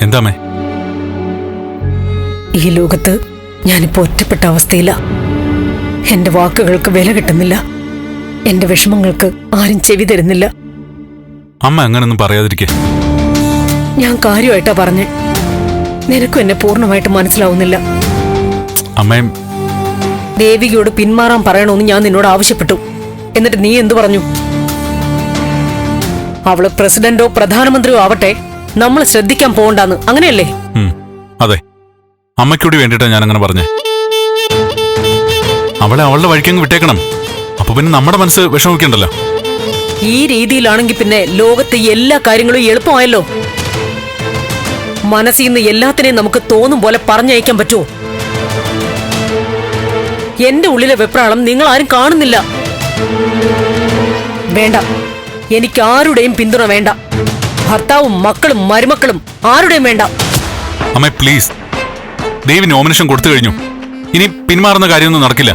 എന്താമേ? ഈ ലോകത്ത് ഞാനിപ്പോ ഒറ്റപ്പെട്ട അവസ്ഥയില്ല എന്റെ വാക്കുകൾക്ക് വില കിട്ടുന്നില്ല. എന്റെ വിഷമങ്ങൾക്ക് ആരും ചെവി തരുന്നില്ല. അമ്മ അങ്ങനൊന്നും പറയാതിരിക്കെ. ഞാൻ കാര്യമായിട്ടാ പറഞ്ഞേ. നിനക്കും എന്നെ പൂർണമായിട്ട് മനസ്സിലാവുന്നില്ല. അമ്മയും ദേവികയോട് പിന്മാറാൻ പറയണമെന്ന് ഞാൻ നിന്നോട് ആവശ്യപ്പെട്ടു. എന്നിട്ട് നീ എന്തു പറഞ്ഞു? അവൾ പ്രസിഡന്റോ പ്രധാനമന്ത്രിയോ ആവട്ടെ. നമ്മൾ ശ്രദ്ധിക്കാൻ പോകണ്ടെന്ന് അങ്ങനെയല്ലേ? അതെ. അമ്മയ്ക്കൂടി വേണ്ടിട്ടാ ഞാൻ അങ്ങനെ പറഞ്ഞേ. അവളെ അവളുടെ വഴിക്കങ്ങ് വിട്ടേക്കണം. അപ്പൊ പിന്നെ നമ്മുടെ മനസ്സ് വിഷമിക്കണ്ടല്ലോ ഈ രീതിയിലാണെങ്കിൽ പിന്നെ ലോകത്തെ എല്ലാ കാര്യങ്ങളും എളുപ്പമായല്ലോ. മനസ്സിൽ നിന്ന് എല്ലാത്തിനെയും നമുക്ക് തോന്നും പോലെ പറഞ്ഞയക്കാൻ പറ്റുമോ? എന്റെ ഉള്ളിലെ വെപ്രാളം നിങ്ങൾ ആരും കാണുന്നില്ല. വേണ്ട. എനിക്ക് ആരുടെയും പിന്തുണ വേണ്ട. ഭർത്താവും മക്കളും മരുമക്കളും ആരുടെയും വേണ്ട. അമ്മ പ്ലീസ് ദേവി നോമിനേഷൻ കൊടുത്തു കഴിഞ്ഞു. ഇനി പിന്മാറുന്ന കാര്യമൊന്നും നടക്കില്ല.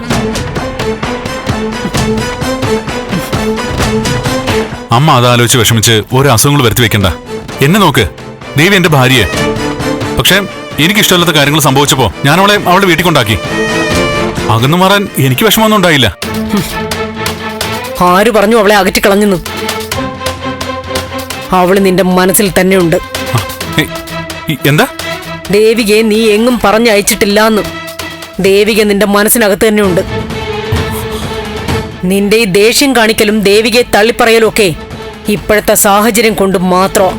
അമ്മ അതാലോചിച്ച് വിഷമിച്ച് ഓരോ അസുഖങ്ങൾ വരുത്തി വെക്കണ്ട. എന്നെ നോക്ക്. ദേവി എന്റെ ഭാര്യയെ. പക്ഷേ എനിക്കിഷ്ടമില്ലാത്ത കാര്യങ്ങൾ സംഭവിച്ചപ്പോ ഞാൻ അവളെ അവളുടെ വീട്ടിൽ കൊണ്ടാക്കി. അകന്നു മാറാൻ എനിക്ക് വിഷമമൊന്നും ഉണ്ടായില്ല. ആര് പറഞ്ഞു അവളെ അകറ്റിക്കളഞ്ഞെന്ന് അവൾ നിന്റെ മനസ്സിൽ തന്നെയുണ്ട്. ഉണ്ട് എന്താ? ദേവികയെ നീ എങ്ങും പറഞ്ഞയച്ചിട്ടില്ലാന്ന്. ദേവിക നിന്റെ മനസ്സിനകത്ത് തന്നെയുണ്ട്. നിന്റെ ഈ ദേഷ്യം കാണിക്കലും ദേവികയെ തള്ളിപ്പറയലും ഒക്കെ ഇപ്പോഴത്തെ സാഹചര്യം കൊണ്ട് മാത്രം.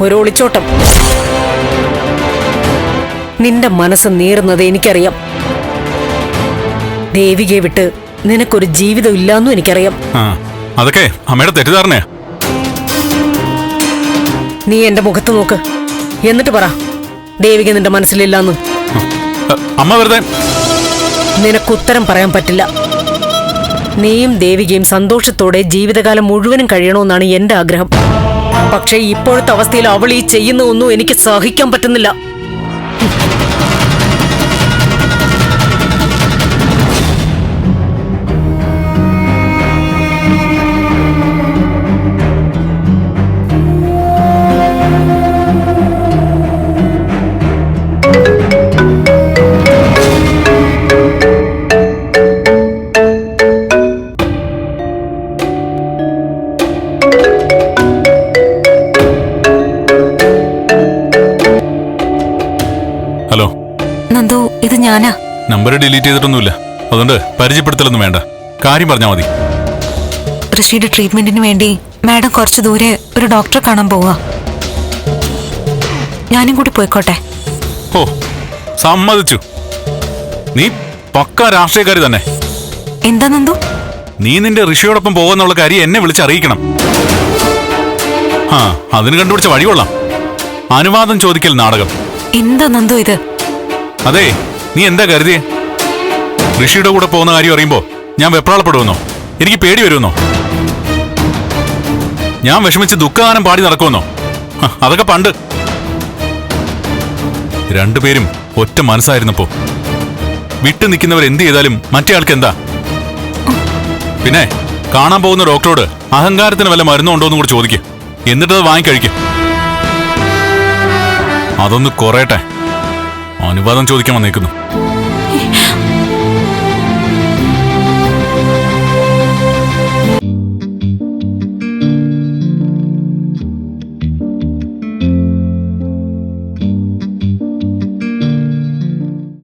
ഒരു ഒളിച്ചോട്ടം. നിന്റെ മനസ്സ് നീറുന്നത് എനിക്കറിയാം. ദേവികയെ വിട്ട് നിനക്കൊരു ജീവിതം ഇല്ലാന്നും എനിക്കറിയാം. അതൊക്കെ അമ്മയുടെ തെറ്റിദ്ധാരണയാ. നീ എന്റെ മുഖത്ത് നോക്ക്. എന്നിട്ട് പറ ദേവിക നിന്റെ മനസ്സിലില്ലാന്ന്. അമ്മ വെറുതെ. നിനക്കുത്തരം പറയാൻ പറ്റില്ല. നീയും ദേവികയും സന്തോഷത്തോടെ ജീവിതകാലം മുഴുവനും കഴിയണമെന്നാണ് എന്റെ ആഗ്രഹം. പക്ഷേ ഇപ്പോഴത്തെ അവസ്ഥയിൽ അവൾ ഈ ചെയ്യുന്ന ഒന്നും എനിക്ക് സഹിക്കാൻ പറ്റുന്നില്ല. ഹലോ. നന്ദു ഇത് ഞാനാ. നമ്പർ ഡിലീറ്റ് ചെയ്തിട്ടൊന്നുമില്ല. അതുകൊണ്ട് പരിചയപ്പെടുത്തലൊന്നും വേണ്ട. കാര്യം പറഞ്ഞാൽ മതി. ഋഷിയുടെ ട്രീറ്റ്മെന്റിന് വേണ്ടി മാഡം കുറച്ച് ദൂരെ ഒരു ഡോക്ടറെ കാണാൻ പോവാ. ഞാനും കൂടി പോയിക്കോട്ടെ. ഓ സമ്മതിച്ചു. നീ പക്ക രാഷ്ട്രീയക്കാരി തന്നെ. എന്താ നന്ദു? നീ നിന്റെ ഋഷിയോടൊപ്പം പോകുന്നുള്ള കാര്യം എന്നെ വിളിച്ചറിയിക്കണം. ആ അതിന് കണ്ടുപിടിച്ച വഴി കൊള്ളാം. അനുവാദം ചോദിക്കൽ നാടകം. എന്താ നന്ദു ഇത്? അതെ നീ എന്താ കരുതിയേ? ഋഷിയുടെ കൂടെ പോകുന്ന കാര്യം അറിയുമ്പോ ഞാൻ വെപ്രാളപ്പെടുമെന്നോ? എനിക്ക് പേടി വരുമെന്നോ? ഞാൻ വിഷമിച്ച് ദുഃഖഗാനം പാടി നടക്കുമെന്നോ? അതൊക്കെ പണ്ട്. രണ്ടുപേരും ഒറ്റ മനസ്സായിരുന്നപ്പോ. വിട്ടു നിൽക്കുന്നവർ എന്ത് ചെയ്താലും മറ്റേ ആൾക്ക് എന്താ? പിന്നെ കാണാൻ പോകുന്ന ഡോക്ടറോട് അഹങ്കാരത്തിന് വല്ല മരുന്നുണ്ടോ എന്ന് കൂടി ചോദിക്കും. എന്നിട്ട് അത് വാങ്ങിക്കഴിക്കും. അതൊന്ന് കുറയട്ടെ. അനുവാദം ചോദിക്കാൻ വന്നേക്കുന്നു.